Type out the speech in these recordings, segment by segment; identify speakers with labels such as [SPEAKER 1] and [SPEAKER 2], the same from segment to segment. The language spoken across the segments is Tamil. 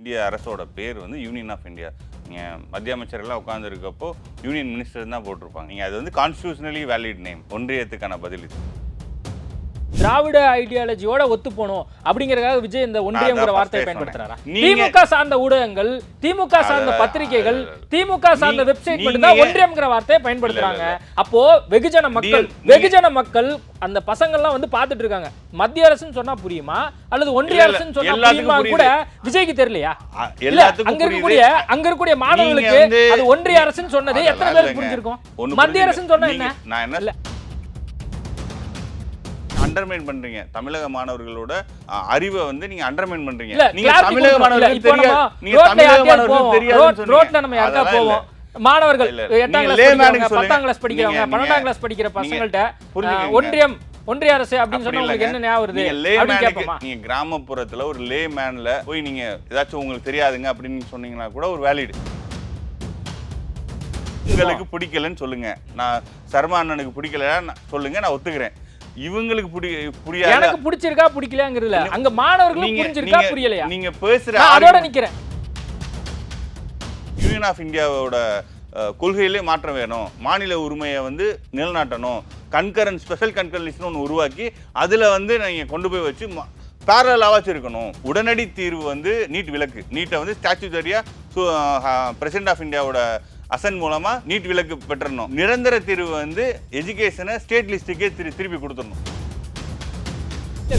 [SPEAKER 1] இந்திய அரசோட பேர் வந்து யூனியன் ஆஃப் இந்தியா நீங்கள் மத்திய அமைச்சரெல்லாம் உட்காந்துருக்கப்போ யூனியன் மினிஸ்டர் தான் போட்டிருப்பாங்க. நீங்கள் அது வந்து கான்ஸ்டியூஷனலி வேலிட் நேம் ஒன்றியத்துக்கான பதில் இது.
[SPEAKER 2] திராவிட ஐடியாலஜியோட ஒத்து போனோம் அப்படிங்கறதுக்காக விஜய் இந்த ஒன்றியங்கிற
[SPEAKER 1] அதான்
[SPEAKER 2] வார்த்தையை பயன்படுத்துறாரா? திமுக சார்ந்த ஊடகங்கள் திமுக சார்ந்த பத்திரிகைகள் திமுக சார்ந்த வெப்சைட் மட்டும்தான் ஒன்றியம்ங்கிற வார்த்தையை பயன்படுத்துறாங்க. அப்போ வெகுஜன மக்கள் வெகுஜன மக்கள் அந்த பசங்கள்லாம் வந்து பார்த்துட்டு இருக்காங்க. மத்திய அரசுன்னு சொன்னா புரியுமா? அல்லது ஒன்றிய அரசுன்னு சொன்னா புரியுமா கூட விஜய்க்கு தெரியலையா? இல்ல அங்க. இருக்கக்கூடிய அங்க இருக்கக்கூடிய மாணவர்களுக்கு அது ஒன்றிய அரசுன்னு சொன்னது எத்தனை பேருக்கு. புரிஞ்சிருக்கும்? மத்திய. அரசுன்னு சொன்னா என்ன?
[SPEAKER 1] நீங்க- நான் என்ன
[SPEAKER 2] இல்ல.
[SPEAKER 1] அண்டர்மைன் பண்றீங்க. தமிழக மாணவர்களோட அறிவை வந்து நீங்க அண்டர்மைன் பண்றீங்க. நீங்க தமிழக மாணவர்களுக்கு தெரியாது நீங்க தமிழக மாணவர்களுக்கு சொன்னீங்க.
[SPEAKER 2] ரோட்ல நம்ம
[SPEAKER 1] இல்ல.
[SPEAKER 2] போவோம்? மாணவர்கள். எட்டாம் கிளாஸ். பத்தாம் கிளாஸ் படிக்கிறவங்க பன்னெண்டாம் கிளாஸ் படிக்கிற பசங்கள்ட்ட ஒன்றியம் ஒன்றிய அரசு அப்படின்னு
[SPEAKER 1] அப்படி
[SPEAKER 2] சொன்னா உங்களுக்கு. என்ன ஞாபகம் வருது?
[SPEAKER 1] நீங்க கிராமப்புறத்துல ஒரு லே மேன்ல போய் நீங்க ஏதாச்சும் உங்களுக்கு தெரியாதுங்க அப்படின்னு சொன்னீங்கன்னா கூட ஒரு வேலிட் உங்களுக்கு பிடிக்கலன்னு சொல்லுங்க. நான் சர்மா அண்ணனுக்கு பிடிக்கல சொல்லுங்க நான் ஒத்துக்கிறேன். இவங்களுக்கு பிடி புரியாத
[SPEAKER 2] எனக்கு பிடிச்சிருக்கா பிடிக்கலையாங்கிறதுல. அங்க மாணவர்களுக்கு புரிஞ்சிருக்கா புரியலையா?
[SPEAKER 1] நீங்க பேசுற
[SPEAKER 2] அதோட நிக்கிறேன்.
[SPEAKER 1] யூனியன் ஆஃப் இந்தியாவோட கொள்கையிலே மாற்றம் வேணும். மாநில உரிமையை வந்து நிலநாட்டணும். கண்கரன் ஸ்பெஷல் கண்கரன் லிஸ்ட்னு ஒன்று உருவாக்கி அதில் வந்து நீங்கள் கொண்டு போய் வச்சு பேரலாவாச்சும் இருக்கணும் உடனடி தீர்வு வந்து நீட் விலக்கு நீட்டை வந்து ஸ்டாச்சுட்டரியாக பிரசிடென்ட் ஆஃப் இந்தியாவோட அசன் மூலமா நீட் விலக்கு பெற்றணும் நிரந்தர தீர்வு வந்து எஜுகேஷனை ஸ்டேட் லிஸ்ட்டுக்கே திரு திருப்பி கொடுத்துடணும்.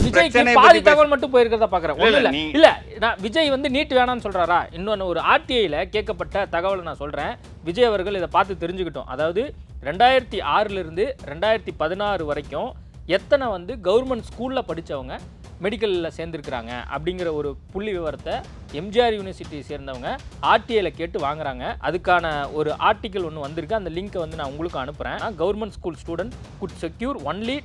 [SPEAKER 2] விஜய்க்கு பாதி தகவல் மட்டும் போயிருக்கிறதா பாக்குறேன்.
[SPEAKER 1] இல்ல, இல்ல
[SPEAKER 2] நான் விஜய் வந்து நீட் வேணாம்னு சொல்றாரா? இன்னொன்னு ஒரு ஆர்டிஐல கேட்கப்பட்ட தகவலை நான் சொல்றேன். விஜய் அவர்கள் இதை பார்த்து தெரிஞ்சுக்கிட்டோம். அதாவது ரெண்டாயிரத்தி ஆறுல இருந்து ரெண்டாயிரத்தி பதினாறு வரைக்கும் எத்தனை வந்து கவர்மெண்ட் ஸ்கூல்ல படிச்சவங்க மெடிக்கலில் சேர்ந்துருக்கிறாங்க அப்படிங்கிற ஒரு புள்ளி விவரத்தை எம்ஜிஆர் யூனிவர்சிட்டி சேர்ந்தவங்க ஆர்டிஐல கேட்டு வாங்குறாங்க. அதுக்கான ஒரு ஆர்டிக்கல் ஒன்று வந்திருக்கு. அந்த லிங்க்கை வந்து நான் உங்களுக்கு அனுப்புகிறேன் government school student could secure only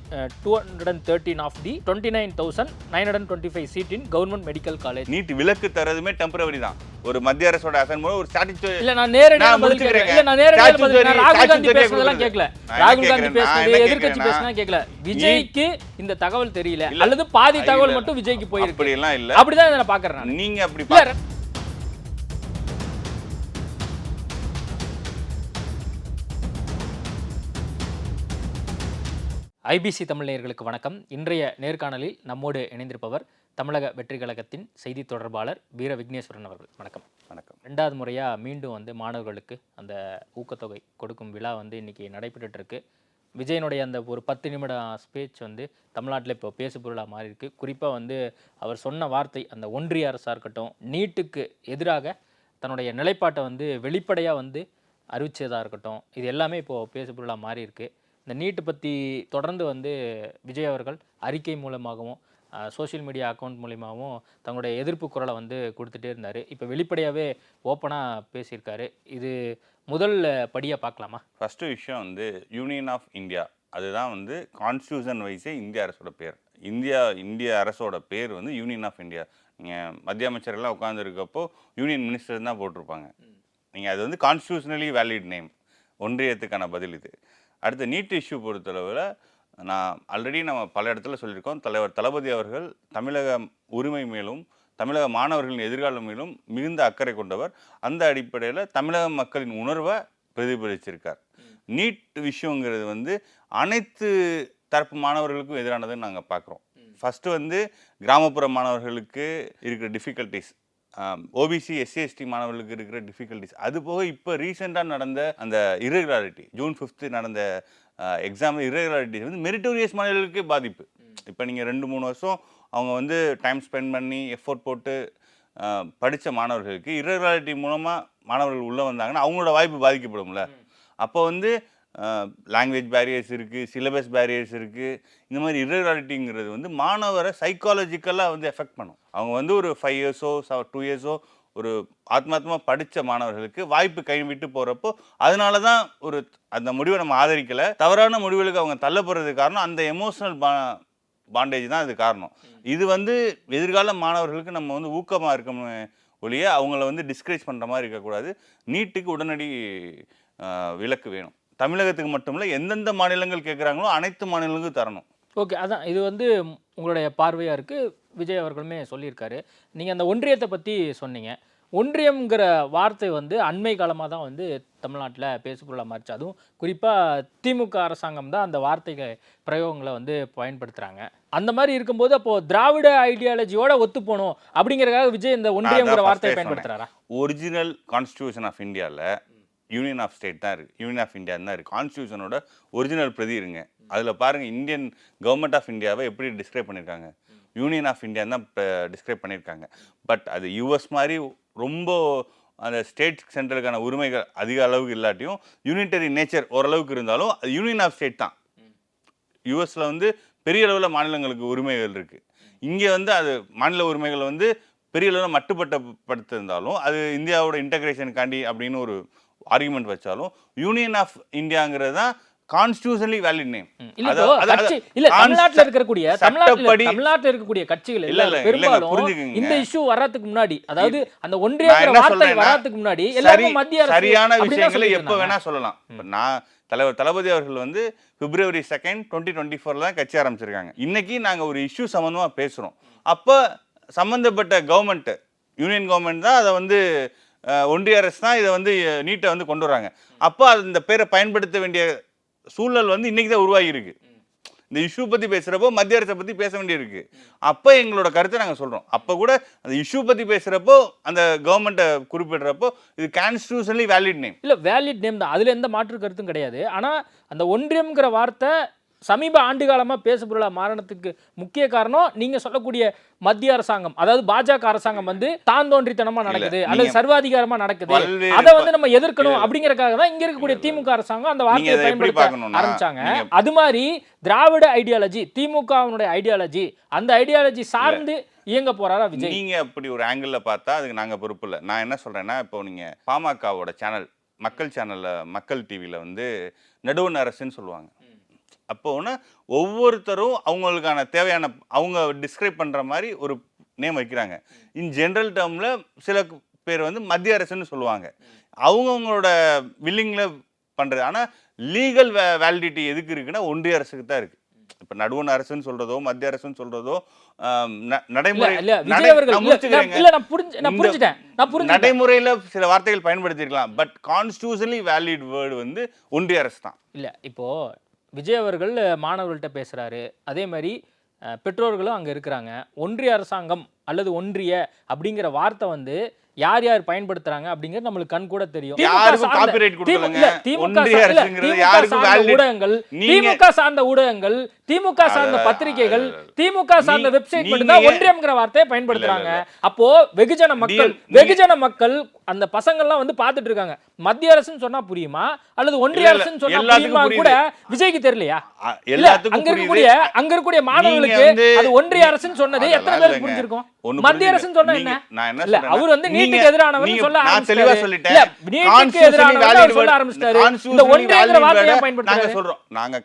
[SPEAKER 2] two hundred and thirteen of the twenty nine thousand nine hundred twenty five seat in government medical college.
[SPEAKER 1] NEET விலக்கு தரதுமே டெம்பரவரி தான். ஒரு மத்திய அரசோட அசன் மூலம் ஒரு ஸ்டாட்டிஸ்டி
[SPEAKER 2] இல்ல நான் நேரடியாக
[SPEAKER 1] நான்
[SPEAKER 2] பதில்
[SPEAKER 1] முடிச்சுக்கிறேங்க.
[SPEAKER 2] இல்ல நான் நேரடியாக பதில் நான் ராகுல் காந்தி பேசுனதெல்லாம்
[SPEAKER 1] என்ன
[SPEAKER 2] ராகுல் காந்தி பேசுனது எதிர்க்கட்சி பேசுனா கேட்கல விஜய்க்கு இந்த தகவல் தெரியல. அல்லது பாதி
[SPEAKER 1] இல்ல,
[SPEAKER 2] தகவல். மட்டும் விஜய்க்கு போயிருக்கு.
[SPEAKER 1] அப்படியெல்லாம் இல்ல.
[SPEAKER 2] அப்படிதான் நான் பாக்குறேன்
[SPEAKER 1] நீங்க அப்படி
[SPEAKER 2] இல்ல
[SPEAKER 1] பா-
[SPEAKER 2] ஐபிசி தமிழ் நேயர்களுக்கு வணக்கம். இன்றைய நேர்காணலில் நம்மோடு இணைந்திருப்பவர் தமிழக வெற்றி கழகத்தின் செய்தி தொடர்பாளர் வீர விக்னேஸ்வரன் அவர்கள். வணக்கம்.
[SPEAKER 1] வணக்கம்.
[SPEAKER 2] ரெண்டாவது முறையாக மீண்டும் வந்து மாணவர்களுக்கு அந்த ஊக்கத்தொகை கொடுக்கும் விழா வந்து இன்னைக்கு நடைபெற்றுட்டு இருக்கு. விஜயனுடைய அந்த ஒரு பத்து நிமிட ஸ்பீச் வந்து தமிழ்நாட்டில் இப்போ பேசு பொருளாக மாறி இருக்கு குறிப்பாக வந்து அவர் சொன்ன வார்த்தை அந்த ஒன்றிய அரசாக இருக்கட்டும் நீட்டுக்கு எதிராக தன்னுடைய நிலைப்பாட்டை வந்து வெளிப்படையாக வந்து அறிவிச்சதாக இருக்கட்டும் இது எல்லாமே இப்போது பேசு பொருளாக மாறி இருக்கு இந்த நீட்டு பற்றி தொடர்ந்து வந்து விஜய் அவர்கள் அறிக்கை மூலமாகவும் சோஷியல் மீடியா அக்கௌண்ட் மூலிமாவும் தங்களுடைய எதிர்ப்பு குரலை வந்து கொடுத்துட்டே இருந்தார். இப்போ வெளிப்படையாகவே ஓப்பனாக பேசியிருக்காரு. இது முதல் படியாக பார்க்கலாமா?
[SPEAKER 1] ஃபஸ்ட்டு விஷயம் வந்து யூனியன் ஆஃப் இந்தியா அதுதான் வந்து கான்ஸ்டியூஷன் வைஸே இந்திய அரசோட பேர். இந்தியா இந்திய அரசோட பேர் வந்து யூனியன் ஆஃப் இந்தியா நீங்கள் மத்திய அமைச்சரெல்லாம் உட்காந்துருக்கப்போ யூனியன் மினிஸ்டர் தான் போட்டிருப்பாங்க. நீங்கள் அது வந்து கான்ஸ்டியூஷனலி வேலிட் நேம் ஒன்றியத்துக்கான பதில் இது. அடுத்து நீட் இஷ்யூ பொறுத்தளவில் நான் ஆல்ரெடி நம்ம பல இடத்துல சொல்லியிருக்கோம். தலைவர் தளபதி அவர்கள் தமிழக உரிமை மேலும் தமிழக மாணவர்களின் எதிர்காலம் மேலும் மிகுந்த அக்கறை கொண்டவர். அந்த அடிப்படையில் தமிழக மக்களின் உணர்வை பிரதிபலிச்சிருக்கார். நீட் விஷயங்கிறது வந்து அனைத்து தரப்பு மாணவர்களுக்கும் எதிரானதுன்னு நாங்கள் பார்க்குறோம் ஃபஸ்ட்டு வந்து கிராமப்புற மாணவர்களுக்கு இருக்கிற டிஃபிகல்ட்டிஸ் ஓபிசி எஸ்சி எஸ்டி மாணவர்களுக்கு இருக்கிற டிஃபிகல்ட்டிஸ் அது போக இப்போ ரீசெண்டாக நடந்த அந்த irregularity ஜூன் ஃபிஃப்த்து நடந்த எக்ஸாம் இரகுலாரிட்டிஸ் வந்து மெரிட்டோரியஸ் மாணவர்களுக்கு பாதிப்பு. இப்போ நீங்கள் ரெண்டு மூணு வருஷம் அவங்க வந்து டைம் ஸ்பெண்ட் பண்ணி எஃபோர்ட் போட்டு படித்த மாணவர்களுக்கு இரகுலாரிட்டி மூலமாக மாணவர்கள் உள்ளே வந்தாங்கன்னா அவங்களோட வாய்ப்பு பாதிக்கப்படும்ல. அப்போ வந்து லாங்குவேஜ் பேரியர்ஸ் இருக்குது சிலபஸ் பேரியர்ஸ் இருக்குது இந்த மாதிரி இரகுலாரிட்டிங்கிறது வந்து மாணவரை சைக்காலஜிக்கலாக வந்து எஃபெக்ட் பண்ணும். அவங்க வந்து ஒரு ஃபைவ் இயர்ஸோ டூ இயர்ஸோ ஒரு ஆத்மாத்மா படித்த மாணவர்களுக்கு வாய்ப்பு கைவிட்டு போகிறப்போ அதனால தான் ஒரு அந்த முடிவை நம்ம ஆதரிக்கலை. தவறான முடிவுகளுக்கு அவங்க தள்ளப்படுறதுக்கு காரணம் அந்த எமோஷனல் பா பாண்டேஜ் தான் இது காரணம். இது வந்து எதிர்கால மாணவர்களுக்கு நம்ம வந்து ஊக்கமாக இருக்கணும் ஒழிய அவங்கள வந்து டிஸ்கரேஜ் பண்ணுற மாதிரி இருக்கக்கூடாது. நீட்டுக்கு உடனடி விலக்கு வேணும். தமிழகத்துக்கு மட்டும் இல்லை எந்தெந்த மாநிலங்கள் கேட்குறாங்களோ அனைத்து மாநிலங்களுக்கும் தரணும்.
[SPEAKER 2] ஓகே அதான் இது வந்து உங்களுடைய பார்வையாக இருக்குது விஜய் அவர்களுமே சொல்லியிருக்காரு. நீங்கள் அந்த ஒன்றியத்தை பற்றி சொன்னீங்க. ஒன்றியம்ங்கிற வார்த்தை வந்து அண்மை காலமாக தான் வந்து தமிழ்நாட்டில் பேசுபொருளாக மாறிச்சு. அதுவும் குறிப்பாக திமுக அரசாங்கம் தான் அந்த வார்த்தைகள் பிரயோகங்களை வந்து பயன்படுத்துகிறாங்க அந்த மாதிரி இருக்கும்போது அப்போது திராவிட ஐடியாலஜியோட ஒத்து போகணும் அப்படிங்கிறதுக்காக விஜய் இந்த ஒன்றியம்ங்கிற வார்த்தையை
[SPEAKER 1] ஏ
[SPEAKER 2] பயன்படுத்துறாரா?
[SPEAKER 1] ஒரிஜினல் கான்ஸ்டியூஷன் ஆஃப் இந்தியாவில் யூனியன் ஆஃப் ஸ்டேட் தான் இருக்குது யூனியன் ஆஃப் இந்தியா தான் இருக்குது கான்ஸ்டியூஷனோட ஒரிஜினல் பிரதி இருங்க. அதில் பாருங்கள் இந்தியன் கவர்மெண்ட் ஆஃப் இந்தியாவை எப்படி டிஸ்கிரைப் பண்ணியிருக்காங்க யூனியன் ஆஃப் இந்தியா தான் டிஸ்கிரைப் பண்ணியிருக்காங்க. பட் அது யூஎஸ் மாதிரி ரொம்ப அந்த ஸ்டேட் சென்ட்ரலுக்கான உரிமைகள் அதிக அளவுக்கு இல்லாட்டியும் யூனிட்டரி நேச்சர் ஓரளவுக்கு இருந்தாலும் அது யூனியன் ஆஃப் ஸ்டேட் தான். யூஎஸில் வந்து பெரிய அளவில் மாநிலங்களுக்கு உரிமைகள் இருக்குது இங்கே வந்து அது மாநில உரிமைகள் வந்து பெரிய அளவில் மட்டுப்பட்டப்படுத்திருந்தாலும் அது இந்தியாவோட இன்டகிரேஷனுக்காண்டி அப்படின்னு ஒரு ஆர்குமெண்ட் வச்சாலும் யூனியன் ஆஃப் இந்தியாங்கிறது தான் கான்ஸ்டியூஷனலி வேலிட் நேம்.
[SPEAKER 2] இல்ல இப்போ கட்சி இல்ல தமிழ்நாட்டுல இருக்கக்கூடிய தமிழ்நாட்டுல தமிழ்நாட்டுல இருக்கக்கூடிய கட்சிகள்
[SPEAKER 1] இல்ல,
[SPEAKER 2] பெரும்பாலும். இந்த இஷ்யூ வர்றதுக்கு முன்னாடி அதாவது அந்த
[SPEAKER 1] என்ன
[SPEAKER 2] வார்த்தை வர்றதுக்கு முன்னாடி எல்லாரும் மத்திய அரசு
[SPEAKER 1] சரியான விஷயங்களை எப்போ. வேணா சொல்லலாம் நான் தலைவர் தளபதி அவர்கள் வந்து பிப்ரவரி செகண்ட் டுவெண்ட்டி டுவெண்ட்டி ஃபோரில் தான் கட்சி ஆரம்பிச்சிருக்காங்க இன்னைக்கு நாங்கள் ஒரு இஷ்யூ சம்மந்தமாக பேசுகிறோம் அப்போ சம்மந்தப்பட்ட கவர்மெண்ட் யூனியன் கவர்மெண்ட் தான் அதை வந்து ஒன்றிய அரசு தான் இதை வந்து நீட்டை வந்து கொண்டு வராங்க அப்போ அது இந்த பேரை பயன்படுத்த வேண்டிய சூழல் வந்து இன்றைக்கி தான் உருவாகியிருக்கு. இந்த இஷ்யூ பற்றி பேசுகிறப்போ மத்திய அரசை பற்றி பேச வேண்டியிருக்கு. அப்போ எங்களோட கருத்தை நாங்கள் சொல்கிறோம் அப்போ கூட அந்த இஷ்யூ பற்றி பேசுகிறப்போ அந்த கவர்மெண்ட்டை குறிப்பிடுறப்போ இது கான்ஸ்டியூஷன்லி வேலிட் நேம்
[SPEAKER 2] இல்லை வேலிட் நேம் தான். அதில் எந்த மாற்று கருத்தும் கிடையாது. ஆனால் அந்த ஒன்றியம்ங்கிற வார்த்தை சமீப ஆண்டு காலமா பேசுபொருளா மாறினதுக்கு முக்கிய காரணம் நீங்க சொல்லக்கூடிய மத்திய அரசாங்கம். அதாவது பாஜக அரசாங்கம் வந்து தான் தோன்றித்தனமா நடக்குது அல்லது
[SPEAKER 1] நீங்க
[SPEAKER 2] சர்வாதிகாரமா நடக்குது. அதை வந்து நம்ம எதிர்க்கணும்
[SPEAKER 1] இல்ல.
[SPEAKER 2] அப்படிங்கறதுக்காக தான் இங்க இருக்கக்கூடிய திமுக அரசாங்கம் அந்த வார்த்தையை பயன்படுத்த ஆரம்பிச்சாங்க. அது மாதிரி திராவிட ஐடியாலஜி திமுகவினுடைய ஐடியாலஜி அந்த ஐடியாலஜி சார்ந்து இயங்க போறாரா விஜய்?
[SPEAKER 1] நீங்க அப்படி ஒரு ஆங்கிளில் பார்த்தா அதுக்கு நாங்க பொறுப்பு இல்லை. நான் என்ன சொல்றேன்னா இப்போ நீங்க பாமகவோட சேனல் மக்கள் சேனல்ல மக்கள் டிவியில் வந்து நடுவண் அரசுன்னு சொல்லுவாங்க. அப்போ ஒன்று ஒவ்வொருத்தரும் அவங்களுக்கான தேவையான அவங்க டிஸ்கிரைப் பண்ற மாதிரி ஒரு நேம் வைக்கிறாங்க. இன் ஜென்ரல் டேர்மில் சில பேர் வந்து மத்திய அரசுன்னு சொல்லுவாங்க. அவங்கவுங்களோட வில்லிங்கில் பண்றது. ஆனால் லீகல் வே வேலிடிட்டி எதுக்கு இருக்குன்னா ஒன்றிய அரசுக்கு தான் இருக்கு. இப்போ நடுவண் அரசுன்னு சொல்றதோ மத்திய அரசுன்னு சொல்றதோ நடைமுறை நடைமுறையில சில வார்த்தைகள் பயன்படுத்திருக்கலாம் பட் கான்ஸ்டியூஷனலி வேலிட் வேர்டு வந்து ஒன்றிய அரசு தான்.
[SPEAKER 2] இல்ல இப்போ விஜய் அவர்கள் மாணவர்கள்ட்ட பேசுகிறாரு அதே மாதிரி பெற்றோர்களும் அங்கே இருக்கிறாங்க. ஒன்றிய அரசாங்கம் அல்லது ஒன்றிய அப்படிங்கிற வார்த்தை வந்து யார் யார் பயன்படுத்துறாங்க அப்படிங்கிறது நம்மளுக்கு கண் கூட தெரியும். ஊடகங்கள் திமுக சார்ந்த ஊடகங்கள் திமுக சார்ந்த பத்திரிகைகள் திமுக சார்ந்த வெப்சைட் மட்டும் தான் ஒன்றியம்ங்கிற வார்த்தையை பயன்படுத்துறாங்க. அப்போ வெகுஜன மக்கள் வெகுஜன மக்கள் அந்த பசங்கள்லாம் வந்து பார்த்துட்டு இருக்காங்க. மத்திய அரசுன்னு சொன்னா புரியுமா? அல்லது ஒன்றிய அரசுன்னு சொன்னா புரியுமா கூட. விஜய்க்கு தெரியலையா? அங்க இருக்கக்கூடிய அங்க இருக்கக்கூடிய மாணவர்களுக்கு அது ஒன்றிய அரசுன்னு சொன்னது எத்தனை பேருக்கு. புரிஞ்சிருக்கும்? மத்திய. அரசுன்னு சொன்னா என்ன? அவர் வந்து நீட்டுக்கு
[SPEAKER 1] நீங்க-
[SPEAKER 2] சொல்ல
[SPEAKER 1] நான் தெளிவா. சொல்லிட்டேன்.
[SPEAKER 2] நீட்டுக்கு ஆரம்பிச்சிட்டாரு. இந்த ஒன்றியங்கிற வார்த்தையை
[SPEAKER 1] சொல்றோம். நாங்க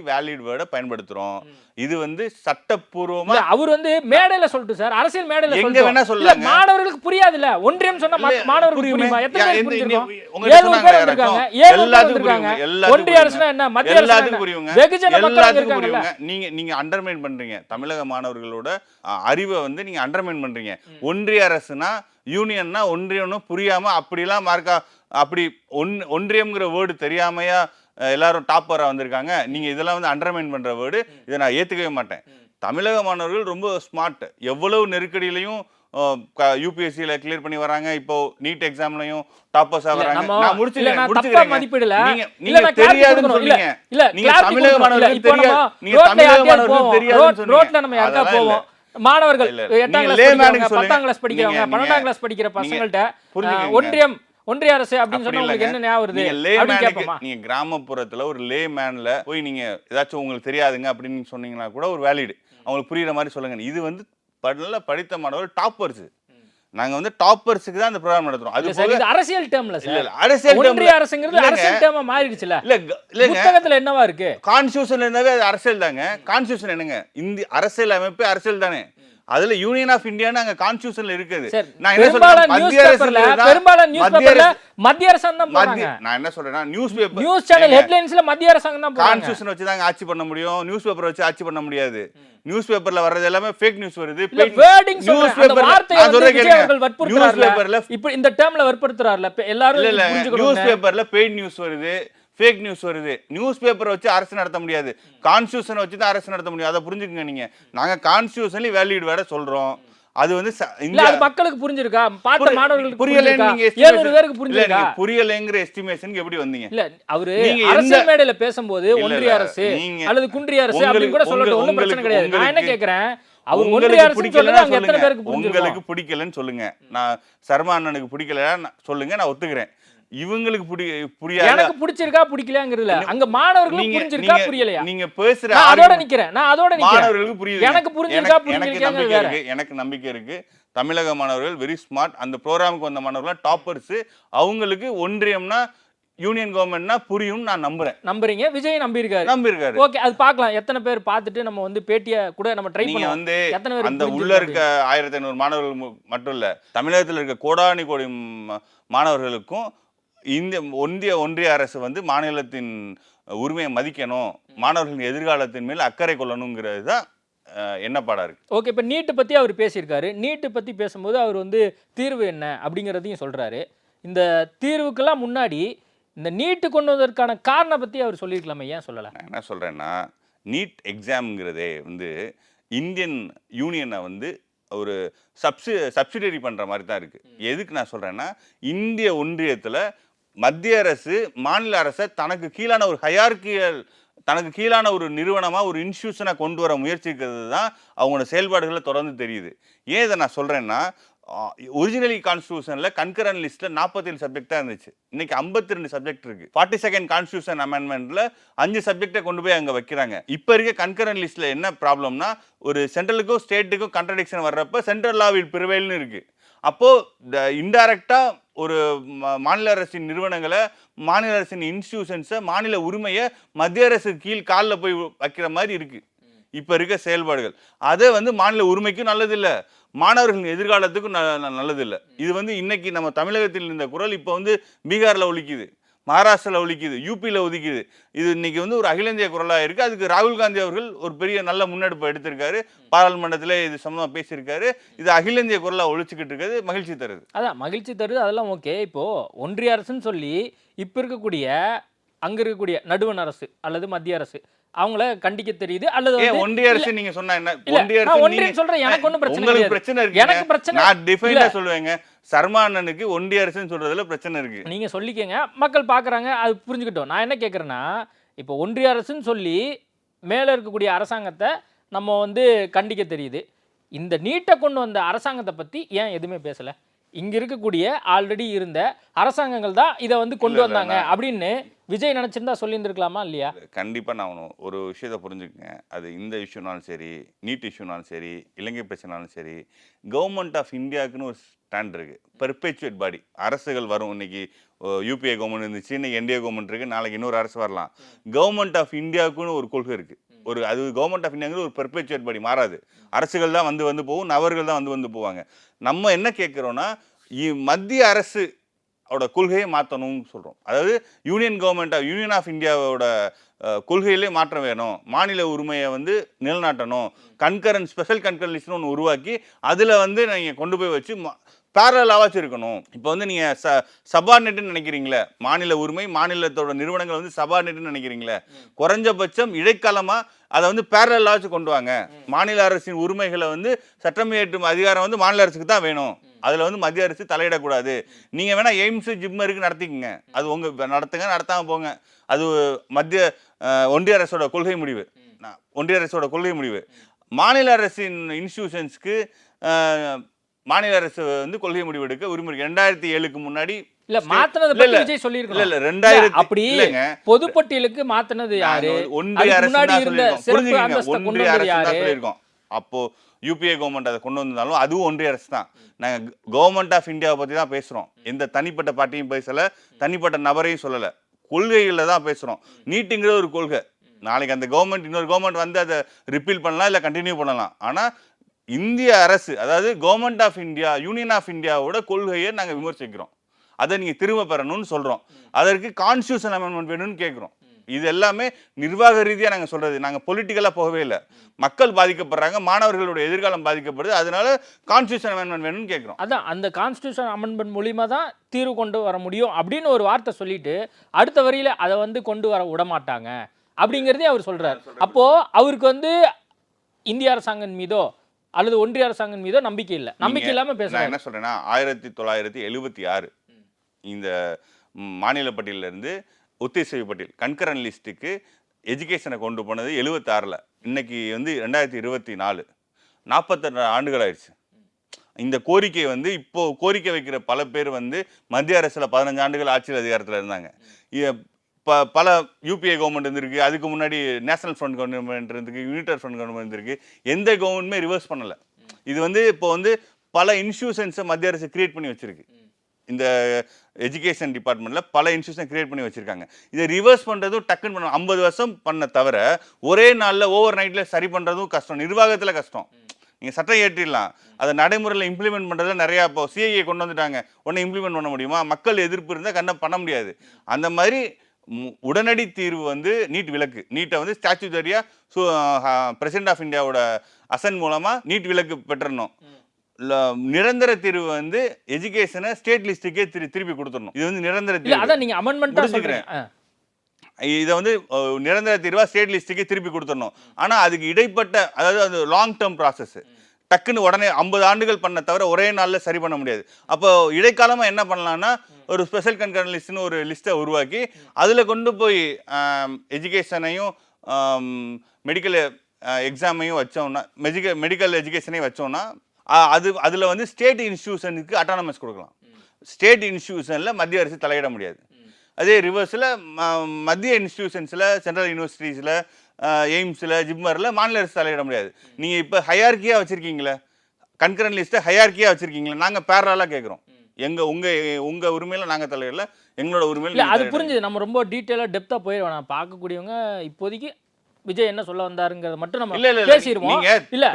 [SPEAKER 1] வேலிட் வேர்டை பயன்படுத்துறோம். இது வந்து சட்டப்பூர்வமா
[SPEAKER 2] அவர் வந்து மேடையில சொல்லிட்டு சார் அரசியல் மேடையில
[SPEAKER 1] எங்க வேணா.
[SPEAKER 2] மாணவர்களுக்கு புரியாது இல்ல ஒன்றியம் சொன்னா மாணவர்களுக்கு
[SPEAKER 1] புரியுமே.
[SPEAKER 2] எத்தனை புரிஞ்சிருக்கும்? ஏழு பேர் ஏழு பேர் ஒன்றிய அரசுனா என்ன? மத்திய என்ன?
[SPEAKER 1] புரியுங்க.
[SPEAKER 2] வெகுஜன மக்கள்
[SPEAKER 1] நீங்க நீங்க அண்டர்மைன் பண்றீங்க. தமிழக மாணவர்களோட அறிவை வந்து நீங்க அண்டர்மைன் பண்றீங்க. ஒன்றிய அரசுனா யூனியன்னா ஒன்றியம்னு புரியாம அப்படிலாம் மார்க்கா அப்படி ஒன் ஒன்றியம்ங்கிற வேர்டு தெரியாமையா எல்லாரும் டாப்பரா வந்திருக்காங்க. நீங்க இதெல்லாம் வந்து அண்டர்மைன் பண்ற வேர்டு இதை நான் ஏத்துக்கவே மாட்டேன். தமிழக மாணவர்கள் ரொம்ப ஸ்மார்ட் எவ்வளவு நெருக்கடியிலையும் யூபிஎஸ்சியில் கிளியர் பண்ணி வராங்க. இப்போ நீட் எக்ஸாம்லயும் டாப்பர்ஸா வராங்க.
[SPEAKER 2] நம்ம-
[SPEAKER 1] நான்
[SPEAKER 2] தப்பா
[SPEAKER 1] முடிச்சுக்கிறேங்க.
[SPEAKER 2] மதிப்பிடல.
[SPEAKER 1] நீங்க நீங்க தெரியாதுன்னு சொல்றீங்க.
[SPEAKER 2] இல்ல,
[SPEAKER 1] நீங்க தமிழக மாணவர்களுக்கு தெரியாது. நீங்க தமிழக மாணவர்களுக்கு. தெரியாதுன்னு சொன்னீங்க
[SPEAKER 2] ரோட்ல நம்ம
[SPEAKER 1] இல்ல.
[SPEAKER 2] போவோம். மாணவர்கள் எட்டாம் கிளாஸ். பத்தாம் கிளாஸ் படிக்கிறவங்க பன்னெண்டாம் கிளாஸ் படிக்கிற பசங்கள்ட்ட ஒன்றியம் ஒன்றிய அரசு அப்படின்னு
[SPEAKER 1] அப்படி
[SPEAKER 2] சொன்னா உங்களுக்கு என்ன. ஞாபகம் வருது?
[SPEAKER 1] நீங்க
[SPEAKER 2] அப்படின்னு
[SPEAKER 1] கிராமப்புறத்துல ஒரு லே மேன்ல போய் நீங்க ஏதாச்சும் உங்களுக்கு தெரியாதுங்க அப்படின்னு சொன்னீங்கன்னா கூட ஒரு வேலிடு அவங்களுக்கு புரியுற மாதிரி சொல்லுங்க. இது வந்து நல்ல படித்த மாணவர் டாப்பர்ஸ் நாங்க வந்து டாப்பர்ஸுக்கு தான் இந்த ப்ரோக்ராம் நடத்துறோம். அது
[SPEAKER 2] இல்ல சார் இது அரசியல் டேர்ம்ல
[SPEAKER 1] இல்ல
[SPEAKER 2] சார்
[SPEAKER 1] இல்ல அரசியல்
[SPEAKER 2] ஒன்றிய
[SPEAKER 1] term-ல-
[SPEAKER 2] அரசுங்கிறது. அரசியல் டேர்மா மாறிடுச்சுல.
[SPEAKER 1] இல்ல இல்லைங்க.
[SPEAKER 2] புத்தகத்துல என்னவா இருக்கு?
[SPEAKER 1] கான்ஸ்டியூஷன் இருந்தாவே அது அரசியல் தாங்க. கான்ஸ்டியூஷன் என்னங்க? இந்திய அரசியல் அமைப்பு அரசியல் தானே. அதுல யூனியன் ஆஃப் இந்தியான்னு அங்க கான்ஸ்டியூஷன்ல இருக்குது. நான் என்ன சொல்றேன் மத்திய
[SPEAKER 2] பேப்பர்ல
[SPEAKER 1] அரசு
[SPEAKER 2] பெரும்பாலான நியூஸ் பேப்பர்ல மத்திய அரசாங்கம் தான் போறாங்க.
[SPEAKER 1] மத்திய நான் என்ன சொல்றேன்னா நியூஸ் பேப்பர்
[SPEAKER 2] நியூஸ் சேனல் ஹெட்லைன்ஸ்ல மத்திய அரசாங்கம் தான் போறாங்க.
[SPEAKER 1] கான்ஸ்டியூஷன் வச்சு தாங்க ஆட்சி பண்ண முடியும் நியூஸ் பேப்பர் வச்சு ஆட்சி பண்ண முடியாது. நியூஸ் பேப்பர்ல வர்றது எல்லாமே ஃபேக் நியூஸ் வருது
[SPEAKER 2] வேர்டிங்
[SPEAKER 1] நியூஸ் கேளுங்க.
[SPEAKER 2] அவர்கள்
[SPEAKER 1] நியூஸ் பேப்பர்ல
[SPEAKER 2] இப்ப இந்த டேர்ம்ல வற்புறுத்துறாருல இப்ப எல்லாரும்
[SPEAKER 1] இல்ல நியூஸ் பேப்பர்ல பெய்ட் நியூஸ் வருது. ஃபேக் நியூஸ் வருது. நியூஸ் பேப்பர் வச்சு அரசு நடத்த முடியாது. கான்ஸ்டியூஷன் வச்சு தான் அரசு நடத்த முடியும். அதை புரிஞ்சுக்கங்க நீங்க. நாங்க கான்ஸ்டியூஷன்லி வேலிட் வேற சொல்றோம். அது வந்து
[SPEAKER 2] இல்ல அது மக்களுக்கு புரிஞ்சிருக்கா? பார்த்த
[SPEAKER 1] புரி-
[SPEAKER 2] மாணவர்களுக்கு புரிஞ்சிருக்கா?
[SPEAKER 1] நீங்க
[SPEAKER 2] ஏழுநூறு பேருக்கு
[SPEAKER 1] இல்ல
[SPEAKER 2] புரிஞ்சிருக்கா?
[SPEAKER 1] புரியலைங்கிற எஸ்டிமேஷனுக்கு எப்படி வந்தீங்க?
[SPEAKER 2] இல்ல அவரு அரசியல் மேடையில பேசும்போது ஒன்றிய அரசு அல்லது குன்றிய அரசு அப்படின்னு கூட சொல்லட்டும். ஒண்ணும் பிரச்சனை கிடையாது. நான் என்ன கேக்குறேன்? அவர் ஒன்றிய அரசு அங்க எத்தனை
[SPEAKER 1] சொல்லுங்க.
[SPEAKER 2] பேருக்கு புரிஞ்சிருக்கும்?
[SPEAKER 1] உங்களுக்கு பிடிக்கலன்னு சொல்லுங்க. நான் சர்மா அண்ணனுக்கு பிடிக்கலன்னா சொல்லுங்க நான் ஒத்துக்கிறேன். இவங்களுக்கு பிடி புரியாது?
[SPEAKER 2] எனக்கு பிடிச்சிருக்கா பிடிக்கலையாங்கிறதுல. அங்க மாணவர்களுக்கு புரிஞ்சிருக்கா புரியலையா?
[SPEAKER 1] நீங்க பேசுற
[SPEAKER 2] அதோட நிக்கிறேன். நான் அதோட நிக்கிறேன்.
[SPEAKER 1] மாணவர்களுக்கு புரியுது.
[SPEAKER 2] எனக்கு புரிஞ்சிருக்கா.
[SPEAKER 1] இருக்கு எனக்கு நம்பிக்கை இருக்கு. தமிழக மாணவர்கள் வெரி ஸ்மார்ட் அந்த ப்ரோக்ராமுக்கு வந்த மாணவர்கள் டாப்பர்ஸ் அவங்களுக்கு ஒன்றியம்னா யூனியன் கவர்மெண்ட்னா புரியும் நான் நம்புறேன்.
[SPEAKER 2] நம்புறீங்க. விஜய் நம்பி இருக்காரு
[SPEAKER 1] நம்பியிருக்காரு.
[SPEAKER 2] ஓகே அது பார்க்கலாம். எத்தனை பேர் பார்த்துட்டு நம்ம வந்து பேட்டிய கூட நம்ம ட்ரை பண்ணுவோம்.
[SPEAKER 1] வந்து
[SPEAKER 2] எத்தனை பேர்
[SPEAKER 1] அந்த உள்ள இருக்க ஆயிரத்தி ஐநூறு மாணவர்கள் மட்டும் இல்ல தமிழகத்தில் இருக்க கோடானி கோடி மாணவர்களுக்கும் இந்திய ஒன்றிய ஒன்றிய அரசு வந்து மாநிலத்தின் உரிமையை மதிக்கணும் மாணவர்களின் எதிர்காலத்தின் மேல் அக்கறை கொள்ளணுங்கிறது தான் அஹ், எண்ணப்பாடா இருக்கு.
[SPEAKER 2] ஓகே இப்போ நீட்டு பற்றி அவர் பேசியிருக்காரு. நீட்டு பற்றி பேசும்போது அவர் வந்து தீர்வு என்ன அப்படிங்கிறதையும் சொல்கிறாரு இந்த தீர்வுக்கெல்லாம் முன்னாடி இந்த நீட்டு கொண்டு வந்ததற்கான காரணம் பற்றி அவர் சொல்லியிருக்கலாமே ஏன் சொல்லலை?
[SPEAKER 1] நான் என்ன சொல்கிறேன்னா நீட் எக்ஸாம்ங்கிறதே வந்து இந்தியன் யூனியனை வந்து ஒரு சப்சி சப்சிடரி பண்ணுற மாதிரி தான் இருக்குது எதுக்கு நான் சொல்கிறேன்னா இந்திய ஒன்றியத்தில் மத்திய அரசு மாநில அரசை தனக்கு கீழான ஒரு ஹயார்கியல் தனக்கு கீழான ஒரு நிறுவனமாக ஒரு இன்ஸ்டியூஷனை கொண்டு வர முயற்சிக்கிறது தான் அவங்களோட செயல்பாடுகளில் தொடர்ந்து தெரியுது. ஏன் இதை நான் சொல்கிறேன்னா ஒரிஜினலி கான்ஸ்டியூஷனில் கன்கரன் லிஸ்ட்டில் நாற்பத்தேழு சப்ஜெக்ட் தான் இருந்துச்சு. இன்னைக்கு ஐம்பத்தி ரெண்டு சப்ஜெக்ட் இருக்குது ஃபார்ட்டி செகண்ட் கான்ஸ்டியூஷன் அமெண்ட்மெண்ட்டில் அஞ்சு சப்ஜெக்டை கொண்டு போய் அங்கே வைக்கிறாங்க. இப்போ இருக்க கன்கரன் லிஸ்ட்டில் என்ன ப்ராப்ளம்னா ஒரு சென்ட்ரலுக்கும் ஸ்டேட்டுக்கும் கண்ட்ரடிக்ஷன் வர்றப்ப சென்ட்ரல் லாவில் இருக்குது அப்போது இந்த இன்டைரக்டாக ஒரு மாநில அரசின் நிறுவனங்களை மாநில அரசின் இன்ஸ்டிடியூஷன்ஸை மாநில உரிமையை மத்திய அரசு கீழ் காலில் போய் வைக்கிற மாதிரி இருக்குது இப்போ இருக்க செயல்பாடுகள். அதே வந்து மாநில உரிமைக்கும் நல்லதில்லை. மாணவர்களின் எதிர்காலத்துக்கும் ந- ந- நல்லதில்லை. இது வந்து இன்னைக்கு நம்ம தமிழகத்தில் இருந்த குரல் இப்போ வந்து பீகாரில் ஒழிக்குது மகாராஷ்டிராவில் ஒலிக்குது யூபியில் ஒலிக்குது இது இன்னைக்கு வந்து ஒரு அகில இந்திய குரலாக இருக்கு. அதுக்கு ராகுல் காந்தி அவர்கள் ஒரு பெரிய நல்ல முன்னெடுப்பு எடுத்திருக்காரு. பாராளுமன்றத்தில் இது சம்மந்தமாக பேசியிருக்காரு. இது அகில இந்திய குரலாக ஒழிச்சுக்கிட்டு இருக்கிறது மகிழ்ச்சி தருது.
[SPEAKER 2] அதான் மகிழ்ச்சி தருது. அதெல்லாம் ஓகே. இப்போ ஒன்றிய அரசுன்னு சொல்லி இப்போ இருக்கக்கூடிய அங்க இருக்கக்கூடிய நடுவண் அரசு அல்லது மத்திய அரசு அவங்கள கண்டிக்க தெரியுது. அல்லது
[SPEAKER 1] ஒன்றிய அரசு நீங்க சொன்னா என்ன? ஒன்றிய அரசு
[SPEAKER 2] சொல்றேன், எனக்கு ஒண்ணும் பிரச்சனை.
[SPEAKER 1] பிரச்சனை இருக்கு
[SPEAKER 2] எனக்கு பிரச்சனை-
[SPEAKER 1] நான் டிஃபைனா. சொல்லுவேங்க. சர்மா அண்ணனுக்கு ஒன்றிய அரசுன்னு சொல்றதுல பிரச்சனை இருக்கு.
[SPEAKER 2] நீங்க சொல்லிக்கங்க. மக்கள் பார்க்கறாங்க அது புரிஞ்சுக்கிட்டோம். நான் என்ன கேட்குறேன்னா இப்போ ஒன்றிய அரசுன்னு சொல்லி மேலே இருக்கக்கூடிய அரசாங்கத்தை நம்ம வந்து கண்டிக்க தெரியுது. இந்த நீட்டை கொண்டு வந்த அரசாங்கத்தை பற்றி ஏன் எதுவுமே பேசலை? இங்கே இருக்கக்கூடிய ஆல்ரெடி இருந்த அரசாங்கங்கள் தான் இதை வந்து கொண்டு வந்தாங்க அப்படின்னு விஜய் நினச்சிருந்தா சொல்லியிருந்திருக்கலாமா இல்லையா?
[SPEAKER 1] கண்டிப்பா நான் ஒண்ணு- ஒரு விஷயத்தை புரிஞ்சுக்கங்க. அது இந்த இஷ்யூனாலும் சரி நீட் இஷ்யூனாலும் சரி இலங்கை பிரச்சனாலும் சரி கவர்மெண்ட் ஆஃப் இந்தியாவுக்குன்னு ஒரு ஸ்டாண்ட் இருக்கு. பெர்பெச்சுவேட் பாடி அரசுகள் வரும் இன்னைக்கு யூபிஏ கவர்மெண்ட் இருந்துச்சு இன்னைக்கு என்டிஏ கவர்மெண்ட் இருக்கு நாளைக்கு இன்னொரு அரசு வரலாம். கவர்மெண்ட் ஆஃப் இந்தியாவுக்குன்னு ஒரு கொள்கை இருக்கு. ஒரு அது கவர்மெண்ட் ஆஃப் இந்தியாங்கிறது ஒரு பெர்பெச்சுவேட் பாடி மாறாது. அரசுகள் தான் வந்து வந்து போகும் நபர்கள் தான் வந்து வந்து போவாங்க. நம்ம என்ன கேட்குறோன்னா மத்திய அரசு ஓட கொள்கையை மாற்றணும்னு சொல்கிறோம் அதாவது யூனியன் கவர்மெண்ட் யூனியன் ஆஃப் இந்தியாவோட கொள்கையிலே மாற்றம் வேணும். மாநில உரிமையை வந்து நிலநாட்டணும். கன்கரன் ஸ்பெஷல் லிஸ்ட்னு ஒன்று உருவாக்கி அதில் வந்து நீங்கள் கொண்டு போய் வச்சு பேரலாவாச்சும் இருக்கணும் இப்போ வந்து நீங்கள் ச சபார்டினேட்னு நினைக்கிறீங்களே? மாநில உரிமை மாநிலத்தோட நிறுவனங்கள் வந்து சபார்டினேட்னு நினைக்கிறீங்களே? குறைஞ்சபட்சம் இடைக்காலமாக அதை வந்து பேரலாச்சும் கொண்டு வாங்க. மாநில அரசின் உரிமைகளை வந்து சட்டம் இயற்றும் அதிகாரம் வந்து மாநில அரசுக்கு தான் வேணும். அதில் வந்து மத்திய அரசு தலையிடக்கூடாது. நீங்கள் வேணால் எய்ம்ஸு ஜிம்மருக்கு நடத்திக்கங்க. அது உங்கள் நடத்துங்க நடத்தாமல் போங்க. அது மத்திய ஒன்றிய அரசோட கொள்கை முடிவு. ஒன்றிய அரசோட கொள்கை முடிவு. மாநில அரசின் இன்ஸ்டிடியூஷன்ஸ்க்கு மாநில அரசு வந்து கொள்கை முடிவு எடுக்க உரிமை இருக்கு ரெண்டாயிரத்தி ஏழுக்கு முன்னாடி
[SPEAKER 2] இல்ல மாத்தினதை
[SPEAKER 1] இல்ல.
[SPEAKER 2] விஜய்
[SPEAKER 1] இல்ல.
[SPEAKER 2] சொல்லியிருக்கணும்.
[SPEAKER 1] இல்ல ரெண்டாயிரத்தி
[SPEAKER 2] அப்படி பொதுப்பட்டியலுக்கு மாத்தினது யாரு?
[SPEAKER 1] ஒன்றிய அரசு சொல்லியிருக்கோம். புரிஞ்சுக்கங்க. ஒன்றிய அரசு சொல்லியிருக்கோம். அப்போ யூபிஏ கவர்மெண்ட் அதை கொண்டு வந்திருந்தாலும் அதுவும் ஒன்றிய அரசு தான். நாங்கள் கவர்மெண்ட் ஆஃப் இந்தியாவை பற்றி தான் பேசுகிறோம் எந்த தனிப்பட்ட பார்ட்டியும் பேசலை தனிப்பட்ட நபரையும் சொல்லலை. கொள்கைகளில் தான் பேசுகிறோம் நீட்டுங்கிற ஒரு கொள்கை. நாளைக்கு அந்த கவர்மெண்ட் இன்னொரு கவர்மெண்ட் வந்து அதை ரிப்பீல் பண்ணலாம் இல்லை கண்டினியூ பண்ணலாம். ஆனால் இந்திய அரசு அதாவது government of India union of இந்தியாவோட கொள்கையை நாங்கள் விமர்சிக்கிறோம். அதை நீங்கள் திரும்ப பெறணும்னு சொல்கிறோம் அதற்கு கான்ஸ்டியூஷன் அமெண்ட்மெண்ட் வேணும்னு கேட்குறோம் இது எல்லாமே நிர்வாக ரீதியா நாங்க சொல்றது. நாங்க பொலிட்டிக்கலா போகவே இல்லை. மக்கள் பாதிக்கப்படுறாங்க மாணவர்களுடைய எதிர்காலம் பாதிக்கப்படுது. அதனால கான்ஸ்டியூஷன் அமெண்ட்மெண்ட் வேணும்னு கேட்குறோம்
[SPEAKER 2] அதான் அந்த கான்ஸ்டியூஷன் அமெண்ட்மெண்ட் மூலியமா தான் தீர்வு கொண்டு வர முடியும் அப்படின்னு ஒரு வார்த்தை சொல்லிட்டு அடுத்த வரியில அதை வந்து கொண்டு வர விட மாட்டாங்க அப்படிங்கிறதே அவர் சொல்றாரு. அப்போ அவருக்கு வந்து இந்திய அரசாங்கம் மீதோ அல்லது ஒன்றிய அரசாங்கம் மீதோ நம்பிக்கை இல்லை. நம்பிக்கை இல்லாம
[SPEAKER 1] நான்
[SPEAKER 2] பேசுறாரு.
[SPEAKER 1] என்ன சொல்றேன்னா ஆயிரத்தி தொள்ளாயிரத்தி எழுபத்தி ஆறு இந்த மாநில பட்டியல்ல இருந்து ஒத்திசைவு பட்டியல். கண்கரன் லிஸ்ட்டுக்கு எஜுகேஷனை கொண்டு போனது எழுபத்தாறில் இன்றைக்கி வந்து ரெண்டாயிரத்தி இருபத்தி நாலு. நாற்பத்தெட்டு ஆண்டுகள் ஆயிடுச்சு. இந்த கோரிக்கை வந்து இப்போது கோரிக்கை வைக்கிற பல பேர் வந்து மத்திய அரசில் பதினஞ்சு ஆண்டுகள் ஆட்சியில் அதிகாரத்தில் இருந்தாங்க. ப பல யூபிஏ கவர்மெண்ட் இருந்திருக்கு. அதுக்கு முன்னாடி நேஷனல் ஃப்ரண்ட் கவர்மெண்ட் இருந்திருக்கு யூனிட்டர் ஃப்ரண்ட் கவர்மெண்ட் இருந்திருக்கு. எந்த கவர்மெண்ட்டுமே ரிவர்ஸ் பண்ணலை. இது வந்து இப்போ வந்து பல இன்ஸ்டியூஷன்ஸை மத்திய அரசு கிரியேட் பண்ணி வச்சிருக்கு. இந்த எஜுகேஷன் டிபார்ட்மெண்ட்டில் பல இன்ஸ்டியூஷன் கிரியேட் பண்ணி வச்சுருக்காங்க. இதை ரிவர்ஸ் பண்ணுறதும் டக்குன்னு பண்ண ஐம்பது வருஷம் பண்ண தவிர ஒரே நாளில் ஓவர் நைட்டில் சரி பண்ணுறதும் கஷ்டம். நிர்வாகத்தில் கஷ்டம். நீங்கள் சட்டம் ஏற்றிடலாம். அதை நடைமுறையில் இம்ப்ளிமெண்ட் பண்ணுறதுல நிறையா இப்போ சிஐஏ கொண்டு வந்துட்டாங்க. உடனே இம்ப்ளிமெண்ட் பண்ண முடியுமா? மக்கள் எதிர்ப்பு இருந்தால் கண்ணை பண்ண முடியாது. அந்த மாதிரி மு- உடனடி தீர்வு வந்து நீட் விலக்கு நீட்டை வந்து ஸ்டாச்சுதரியா பிரசிடென்ட் ஆஃப் இந்தியாவோட அசன் மூலமாக நீட் விலக்கு பெற்றணும் நிரந்தர தீர்வு வந்து எஜுகேஷனை ஸ்டேட் லிஸ்ட்டுக்கே திரு திருப்பி கொடுத்துடணும். இது வந்து நிரந்தர தீர்வு.
[SPEAKER 2] அதான் நீங்க அமெண்ட்மெண்ட்டா
[SPEAKER 1] முடிச்சுக்கிறேன். இதை வந்து நிரந்தர தீர்வா ஸ்டேட் லிஸ்ட்டுக்கே திருப்பி கொடுத்துடணும். ஆனா அதுக்கு இடைப்பட்ட அதாவது அது லாங் டேர்ம் ப்ராசஸ் டக்குன்னு உடனே ஐம்பது ஆண்டுகள் பண்ண தவிர ஒரே நாள்ல சரி பண்ண முடியாது. அப்போ இடைக்காலமா என்ன பண்ணலாம்னா ஒரு ஸ்பெஷல் கண்கார்ட் லிஸ்ட்னு ஒரு லிஸ்ட்டை உருவாக்கி அதுல கொண்டு போய் எஜுகேஷனையும் மெடிக்கல் எக்ஸாமையும் வச்சோம்னா மெடிக்கல் மெடிக்கல் எஜுகேஷனையும் வச்சோம்னா அது அதுல வந்து ஸ்டேட் இன்ஸ்டியூஷனுக்கு அட்டானமஸ் கொடுக்கலாம். ஸ்டேட் இன்ஸ்டியூஷன்ல மத்திய அரசு தலையிட முடியாது. அதே ரிவர்ஸில் மத்திய இன்ஸ்டிடியூஷன்ஸில் சென்ட்ரல் யூனிவர்சிட்டிஸில் எய்ம்ஸில் ஜிப்மரில் மாநில அரசு தலையிட முடியாது. நீங்கள் இப்போ ஹையார்கியாக வச்சுருக்கீங்களே கன்கரன் லிஸ்ட்டை ஹையார்கியாக வச்சுருக்கீங்களே நாங்கள் பேரலாக கேட்குறோம் எங்கள் உங்கள் உங்கள் உரிமையில் நாங்கள் தலையிடல எங்களோட உரிமையில்
[SPEAKER 2] அது. புரிஞ்சுது. நம்ம ரொம்ப டீட்டெயிலாக டெப்த்தாக போயிடுவோம் நான் பார்க்கக்கூடியவங்க இப்போதைக்கு விஜய் என்ன சொல்ல வந்தாருங்கிறத மட்டும் நம்ம. பேசிடுவோம். இல்ல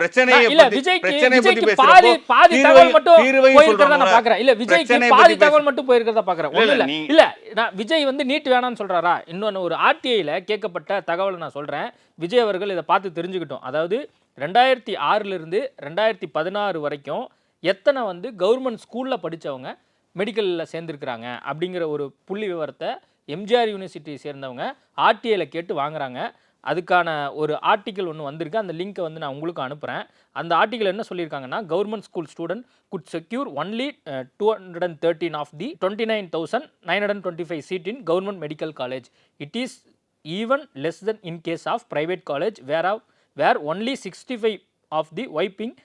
[SPEAKER 2] இல்ல விஜய்க்கு விஜய்க்கு பாதி பாதி தகவல் மட்டும் போயிருக்கிறதா நான். பாக்குறேன். இல்ல விஜய்க்கு பாதி தகவல் மட்டும் போயிருக்கிறதா பாக்குறேன்.
[SPEAKER 1] இல்ல,
[SPEAKER 2] ஒண்ணும்
[SPEAKER 1] இல்ல,
[SPEAKER 2] இல்ல நான் விஜய் வந்து நீட் வேணாம்னு சொல்றாரா? இன்னொன்னு ஒரு ஆர்டிஐல கேட்கப்பட்ட தகவலை நான் சொல்றேன். விஜய் அவர்கள் இதை பார்த்து தெரிஞ்சுக்கிட்டோம். அதாவது ரெண்டாயிரத்தி ஆறுல இருந்து ரெண்டாயிரத்தி பதினாறு வரைக்கும் எத்தனை வந்து கவர்மெண்ட் ஸ்கூல்ல படிச்சவங்க மெடிக்கலில் சேர்ந்துருக்கிறாங்க அப்படிங்கிற ஒரு புள்ளி விவரத்தை எம்ஜிஆர் யூனிவர்சிட்டி சேர்ந்தவங்க ஆர்டிஐல கேட்டு வாங்குறாங்க. அதுக்கான ஒரு ஆர்டிக்கல் ஒன்று வந்திருக்கு. அந்த லிங்க்கை வந்து நான் உங்களுக்கு அனுப்புகிறேன் அந்த ஆர்டிக்கல் என்ன சொல்லியிருக்காங்கன்னா government school student could secure only two hundred and thirteen of the twenty nine thousand nine hundred twenty five seat in government medical college it is even less than in case of private college where of where only sixty five of the whopping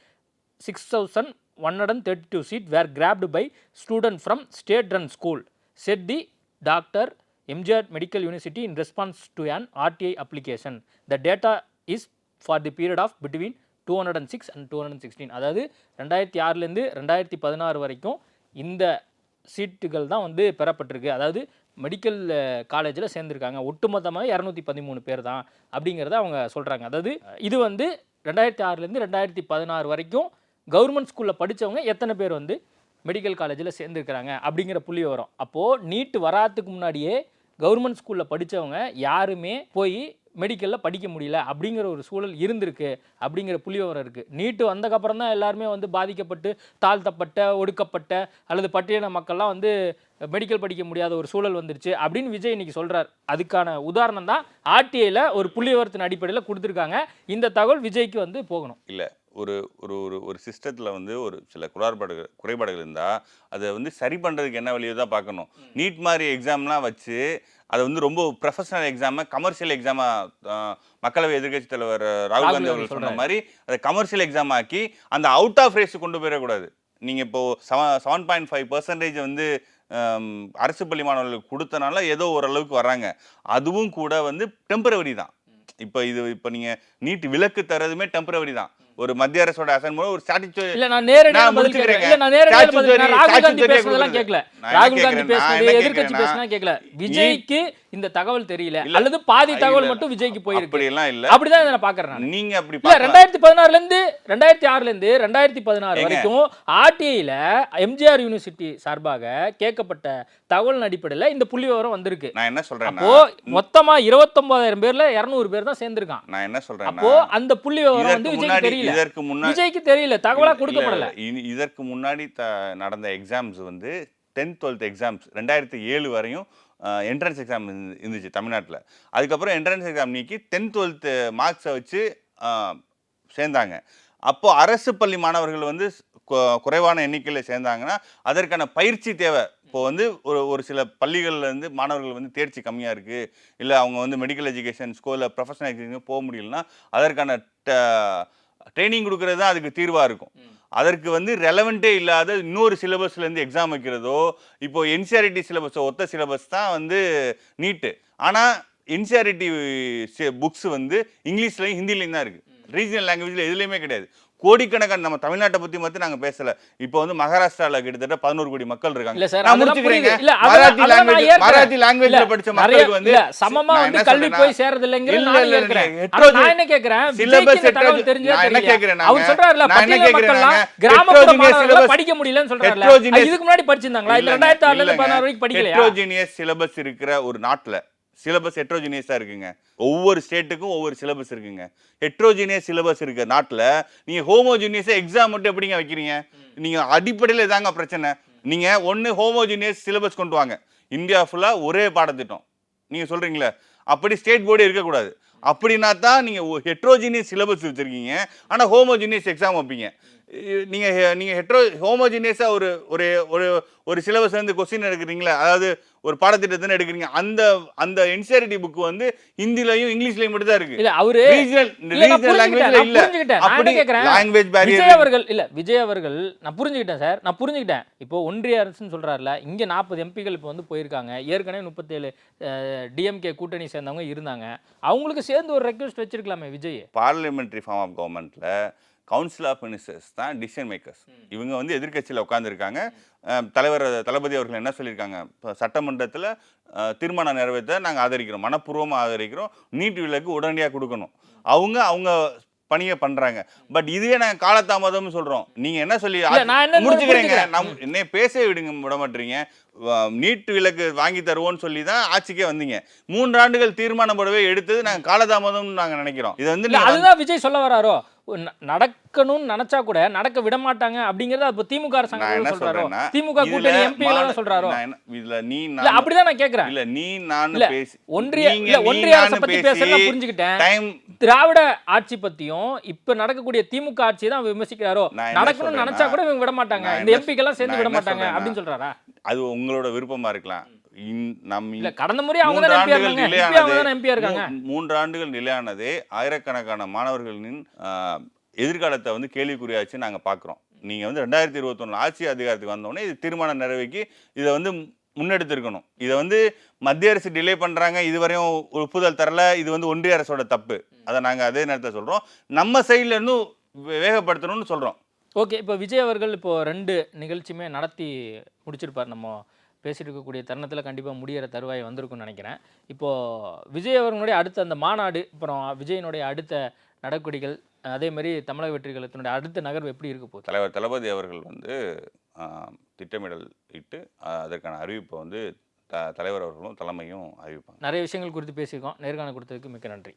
[SPEAKER 2] six thousand one hundred thirty two seat were grabbed by student from state run school said the doctor MGR medical university in response to an RTI application the data is for the period of between two hundred and six and two hundred sixteen அதாவது ரெண்டாயிரத்தி ஆறுலேருந்து ரெண்டாயிரத்தி பதினாறு வரைக்கும் இந்த சீட்டுகள் தான் வந்து பெறப்பட்டிருக்கு. அதாவது மெடிக்கல் காலேஜில் சேர்ந்துருக்காங்க. ஒட்டுமொத்தமாக இரநூத்தி பதிமூணு பேர் தான் அப்படிங்கிறத அவங்க சொல்கிறாங்க அதாவது இது வந்து ரெண்டாயிரத்தி ஆறுலேருந்து ரெண்டாயிரத்தி பதினாறு வரைக்கும் கவர்மெண்ட் ஸ்கூலில் படித்தவங்க எத்தனை பேர் வந்து மெடிக்கல் காலேஜில் சேர்ந்துருக்கிறாங்க அப்படிங்கிற புள்ளி வரும். அப்போது நீட்டு வராதுக்கு முன்னாடியே கவர்மெண்ட் ஸ்கூலில் படித்தவங்க யாருமே போய் மெடிக்கலில் படிக்க முடியல அப்படிங்கிற ஒரு சூழல் இருந்திருக்கு அப்படிங்கிற புள்ளிவிவரம் இருக்குது நீட்டு வந்தக்கப்புறம் தான் எல்லாருமே வந்து பாதிக்கப்பட்டு தாழ்த்தப்பட்ட ஒடுக்கப்பட்ட அல்லது பட்டியலின மக்கள்லாம் வந்து மெடிக்கல் படிக்க முடியாத ஒரு சூழல் வந்துருச்சு அப்படின்னு விஜய் இன்னைக்கு சொல்கிறார் அதுக்கான உதாரணம் தான் ஆர்டிஐயில் ஒரு புள்ளிவிவரத்தின் அடிப்படையில் கொடுத்துருக்காங்க. இந்த தகவல் விஜய்க்கு வந்து போகணும்.
[SPEAKER 1] இல்லை. ஒரு ஒரு ஒரு ஒரு சிஸ்டத்தில் வந்து ஒரு சில குறைபாடுகள் குறைபாடுகள் இருந்தால் அதை வந்து சரி பண்ணுறதுக்கு என்ன வழியோ தான் பார்க்கணும். நீட் மாதிரி எக்ஸாம்லாம் வச்சு அதை வந்து ரொம்ப ப்ரொஃபஷனல் எக்ஸாமை கமர்ஷியல் எக்ஸாமாக மக்களவை எதிர்க்கட்சி தலைவர் ராகுல் காந்தி அவர்கள் சொன்ன. மாதிரி அதை கமர்ஷியல் எக்ஸாம் ஆக்கி அந்த அவுட் ஆஃப் ரேஸ் கொண்டு போயிடக்கூடாது. நீங்கள் இப்போ செவன் பாயிண்ட் ஃபைவ் பர்சன்டேஜ் வந்து அரசு பள்ளி மாணவர்களுக்கு கொடுத்தனால ஏதோ ஓரளவுக்கு வராங்க அதுவும் கூட வந்து டெம்பரவரி தான். இப்போ இது இப்போ நீங்கள் நீட் விலக்கு தரதுமே டெம்பரவரி தான். ஒரு மத்திய அரசோட அசன் மூலம் ஒரு ஸ்டாட்டிச்சு
[SPEAKER 2] இல்ல நான் நேரடியாக
[SPEAKER 1] நான்
[SPEAKER 2] பதில். இல்ல நான் நேரடியாக பதில். ராகுல் காந்தி பேசுனதெல்லாம்
[SPEAKER 1] என்ன
[SPEAKER 2] ராகுல் காந்தி பேசுனது எதிர்க்கட்சி பேசுனா கேட்கல. விஜய்க்கு இந்த தகவல் தெரியல. அல்லது பாதி தகவல் மட்டும் விஜய்க்கு போயிருக்கு.
[SPEAKER 1] அப்படியெல்லாம் இல்ல.
[SPEAKER 2] அப்படிதான் நான் பாக்குறேன் நான்.
[SPEAKER 1] நீங்க அப்படி
[SPEAKER 2] இல்ல ரெண்டாயிரத்தி பதினாறுல இருந்து ரெண்டாயிரத்தி ஆறுல இருந்து ரெண்டாயிரத்தி பதினாறு. வரைக்கும் ஆர்டிஐல எம்ஜிஆர் யூனிவர்சிட்டி சார்பாக கேட்கப்பட்ட தகவல் அடிப்படையில இந்த புள்ளி விவரம் வந்திருக்கு.
[SPEAKER 1] நான் என்ன சொல்றேன்னா
[SPEAKER 2] அப்போ மொத்தமா இருபத்தொன்பதாயிரம் பேர்ல இருநூறு பேர் தான் சேர்ந்திருக்கான்.
[SPEAKER 1] நான் என்ன சொல்றேன்னா
[SPEAKER 2] அப்போ அந்த புள்ளி விவரம் வந்து விஜய்க்கு தெரியல.
[SPEAKER 1] இதற்கு முன்னாடி
[SPEAKER 2] விஜய்க்கு தெரியல. தகவலா கொடுக்கப்படல.
[SPEAKER 1] இதற்கு முன்னாடி நடந்த எக்ஸாம்ஸ் வந்து டென்த் டுவெல்த் எக்ஸாம்ஸ் ரெண்டாயிரத்தி ஏழு வரையும் என்ட்ரன்ஸ் எக்ஸாம் இருந்துச்சு தமிழ்நாட்டில். அதுக்கப்புறம் என்ட்ரன்ஸ் எக்ஸாம் நீக்கி டென்த் டுவெல்த்து மார்க்ஸை வச்சு சேர்ந்தாங்க. அப்போது அரசு பள்ளி மாணவர்கள் வந்து குறைவான எண்ணிக்கையில் சேர்ந்தாங்கன்னா அதற்கான பயிற்சி தேவை. இப்போ வந்து ஒரு ஒரு சில பள்ளிகளில் இருந்து மாணவர்கள் வந்து தேர்ச்சி கம்மியாக இருக்குது இல்லை அவங்க வந்து மெடிக்கல் எஜுகேஷன் ஸ்கூலில் ப்ரொஃபஷனல் எஜுகேஷன் போக முடியலன்னா அதற்கான ட்ரைனிங் கொடுக்கறது தான் அதுக்கு தீர்வாக இருக்கும். அதற்கு வந்து ரெலவெண்ட்டே இல்லாத இன்னொரு சிலபஸ்லேருந்து எக்ஸாம் வைக்கிறதோ இப்போ என்சிஆர்டி சிலபஸ் ஒத்த சிலபஸ் தான் வந்து நீட்டு. ஆனால் என்சிஆர்டி புக்ஸ் வந்து இங்கிலீஷ்லையும் ஹிந்திலையும் தான் இருக்குது ரீஜனல் லாங்குவேஜில் எதுலேயுமே கிடையாது. கோடிக்கணக்கான நம்ம தமிழ்நாட்டை பற்றி மட்டும் நாங்கள் பேசல இப்போ வந்து மகாராஷ்டிரால கிட்டத்தட்ட பதினோரு கோடி மக்கள் இருக்காங்க
[SPEAKER 2] இல்ல சார்
[SPEAKER 1] நான் முடிச்சுக்கிறேங்க. மராத்தி
[SPEAKER 2] ஏற்கிறேன்.
[SPEAKER 1] மராத்தி லாங்குவேஜ்ல படிச்ச மக்களுக்கு வந்து
[SPEAKER 2] சமமா வந்து கல்வி போய் சேர்றது இல்லைங்கிறது
[SPEAKER 1] இல்ல,
[SPEAKER 2] நானும்
[SPEAKER 1] இல்ல,
[SPEAKER 2] ஏற்கிறேன்.
[SPEAKER 1] இல்ல,
[SPEAKER 2] ஆனா நான் என்ன கேக்குறேன்,
[SPEAKER 1] heterogeneous-
[SPEAKER 2] தெரிஞ்சா
[SPEAKER 1] என்ன. கேக்குறேன்
[SPEAKER 2] அவர்
[SPEAKER 1] நாங்க?
[SPEAKER 2] சொல்றாருல, பட்டியல மக்கள்லாம்
[SPEAKER 1] நாங்க?
[SPEAKER 2] கிராமப்புற
[SPEAKER 1] syllabus-
[SPEAKER 2] படிக்க முடியலன்னு சொல்றாருல. இதுக்கு முன்னாடி படிச்சிருந்தாங்களா? இல்ல
[SPEAKER 1] இல்லைங்க,
[SPEAKER 2] ரெண்டாயிரத்தி ஆறுல இருந்து
[SPEAKER 1] இல்லைங்க.
[SPEAKER 2] பதினாறு வரைக்கும் படிக்கலையா?
[SPEAKER 1] heterogeneous syllabus இருக்கிற ஒரு நாட்டுல சிலபஸ் ஹெட்ரோஜினியஸாக இருக்குங்க. ஒவ்வொரு ஸ்டேட்டுக்கும் ஒவ்வொரு சிலபஸ் இருக்குங்க. ஹெட்ரோஜினியஸ் சிலபஸ் இருக்க நாட்டில் நீங்கள் ஹோமோஜினியஸாக எக்ஸாம் மட்டும் எப்படிங்க வைக்கிறீங்க? நீங்கள் அடிப்படையில் இதாங்க பிரச்சனை. நீங்கள் ஒன்று ஹோமோஜினியஸ் சிலபஸ் கொண்டு வாங்க. இந்தியா ஃபுல்லாக ஒரே பாடத்திட்டம். நீங்கள் சொல்கிறீங்களே அப்படி ஸ்டேட் போர்டே இருக்கக்கூடாது. அப்படின்னா தான் நீங்கள் ஹெட்ரோஜினியஸ் சிலபஸ் வச்சுருக்கீங்க. ஆனால் ஹோமோஜினியஸ் எக்ஸாம் வைப்பீங்க. நீங்கள் நீங்கள் ஹெட்ரோ ஹோமோஜினியஸாக ஒரு ஒரு ஒரு ஒரு சிலபஸ் வந்து கொஸ்டின் எடுக்கிறீங்களா? அதாவது ஒரு பாடத்திட்டத்தை எடுக்கிறீங்க. அந்த அந்த என்சிஆர்டி புக் வந்து ஹிந்திலையும் இங்கிலீஷ்லையும் மட்டும் தான் இருக்கு.
[SPEAKER 2] இல்ல, அவரு
[SPEAKER 1] ரீஜனல்
[SPEAKER 2] இல்ல, நான்
[SPEAKER 1] ரீஜனல் லாங்குவேஜ்ல
[SPEAKER 2] நான்
[SPEAKER 1] இல்ல. அப்படி லாங்குவேஜ்
[SPEAKER 2] விஜய்
[SPEAKER 1] பேரியர்
[SPEAKER 2] அவர்கள் இல்ல விஜய் அவர்கள் நான் புரிஞ்சுக்கிட்டேன் சார் நான் புரிஞ்சுக்கிட்டேன். இப்போ ஒன்றிய அரசுன்னு சொல்றாருல இங்க நாற்பது எம்பிகள் இப்போ வந்து போயிருக்காங்க. ஏற்கனவே முப்பத்தேழு டிஎம்கே கூட்டணி சேர்ந்தவங்க இருந்தாங்க. அவங்களுக்கு சேர்ந்து ஒரு ரெக்வஸ்ட் வச்சிருக்கலாமே விஜய்.
[SPEAKER 1] பார்லிமெண்ட்ரி ஃபார்ம் ஆஃப் கவர்மெண்ட்ல கவுன்சில் ஆஃப் மினிஸ்டர்ஸ் தான் டிசிஷன் மேக்கர்ஸ் இவங்க வந்து எதிர்க்கட்சியில் உட்காந்துருக்காங்க தலைவர் தளபதி அவர்கள் என்ன சொல்லியிருக்காங்க? இப்போ சட்டமன்றத்தில் தீர்மானம் நிறைவேற்ற நாங்கள் ஆதரிக்கிறோம். மனப்பூர்வமாக ஆதரிக்கிறோம். நீட் விலக்கு உடனடியாக கொடுக்கணும். அவங்க அவங்க பணியை பண்றாங்க. பட் இதுவே நாங்கள் காலதாமதம்னு சொல்றோம். நீங்க என்ன சொல்லி முடிச்சுக்கிறேங்க. நம் என்னை பேச விடுங்க விட மாட்டீங்க நீட் விலக்கு வாங்கி தருவோம்னு சொல்லி தான் ஆட்சிக்கே வந்தீங்க. மூன்று ஆண்டுகள் தீர்மானம் போடவே எடுத்தது நாங்கள் காலதாமதம்னு நாங்கள் நினைக்கிறோம். இது வந்து
[SPEAKER 2] அதுதான் விஜய் சொல்ல வராரோ? நடக்கணும்னு நினைச்சா கூட நடக்க விட மாட்டாங்க அப்படிங்கறத அப்ப திமுக அரசாங்கம்
[SPEAKER 1] என்ன
[SPEAKER 2] சொல்றாரோ? திமுக கூட்டணி எம்பி எல்லாம் சொல்றாரோ?
[SPEAKER 1] இதுல நீ நான்
[SPEAKER 2] அப்படிதான் நான் கேக்குறேன்.
[SPEAKER 1] இல்ல நீ நான் பேசி
[SPEAKER 2] ஒன்றிய இல்ல ஒன்றிய அரசை பத்தி
[SPEAKER 1] பேசி
[SPEAKER 2] பேச நான் புரிஞ்சுக்கிட்டேன் திராவிட ஆட்சி பத்தியும் இப்ப நடக்கக்கூடிய திமுக ஆட்சியை தான் விமர்சிக்கிறாரோ? நடக்கணும்னு நினைச்சா கூட இவங்க விட மாட்டாங்க. இந்த
[SPEAKER 1] என்ன-
[SPEAKER 2] எம்பிக்கு எல்லாம் சேர்ந்து விட மாட்டாங்க அப்படின்னு சொல்றாரா?
[SPEAKER 1] அது உங்களோட விருப்பமா இருக்கலாம்.
[SPEAKER 2] கடந்த முறை
[SPEAKER 1] மூன்று ஆண்டுகள் மூ- மூன்று ஆண்டுகள் நிலையானதே ஆயிரக்கணக்கான மாணவர்களின் எதிர்காலத்தை வந்து கேள்விக்குறியாச்சு நாங்க பார்க்குறோம் நீங்க வந்து ரெண்டாயிரத்தி இருபத்தொன்னு ஆட்சி அதிகாரத்துக்கு வந்தோடனே இது தீர்மானம் நிறைவேக்கி இதை வந்து முன்னெடுத்திருக்கணும். இதை வந்து மத்திய அரசு டிலே பண்றாங்க இதுவரையும் ஒப்புதல் தரல இது வந்து ஒன்றிய அரசோட தப்பு. அதை நாங்க அதே நேரத்தில் சொல்றோம். நம்ம சைடுல இருந்தும் வே- வேகப்படுத்தணும்னு சொல்றோம்.
[SPEAKER 2] ஓகே இப்போ விஜய் அவர்கள் இப்போ ரெண்டு நிகழ்ச்சியுமே நடத்தி முடிச்சிருப்பார் நம்ம பேசிட்டு இருக்கக்கூடிய தருணத்தில் கண்டிப்பாக முடியிற தருவாய் வந்திருக்கும்னு நினைக்கிறேன். இப்போது விஜய் அவர்களுடைய அடுத்த அந்த மாநாடு அப்புறம் விஜயனுடைய அடுத்த நடவடிக்கைகள் அதே மாதிரி தமிழக வெற்றி கழகத்தினுடைய அடுத்த நகர்வு எப்படி இருக்க போகுது?
[SPEAKER 1] தலைவர் தளபதி அவர்கள் வந்து திட்டமிடல் இட்டு அதற்கான அறிவிப்பை வந்து த தலைவர் அவர்களும் தலைமையும் அறிவிப்பாங்க.
[SPEAKER 2] நிறைய விஷயங்கள் குறித்து பேசியிருக்கோம். நேர்காணல் கொடுத்ததுக்கு மிக்க நன்றி.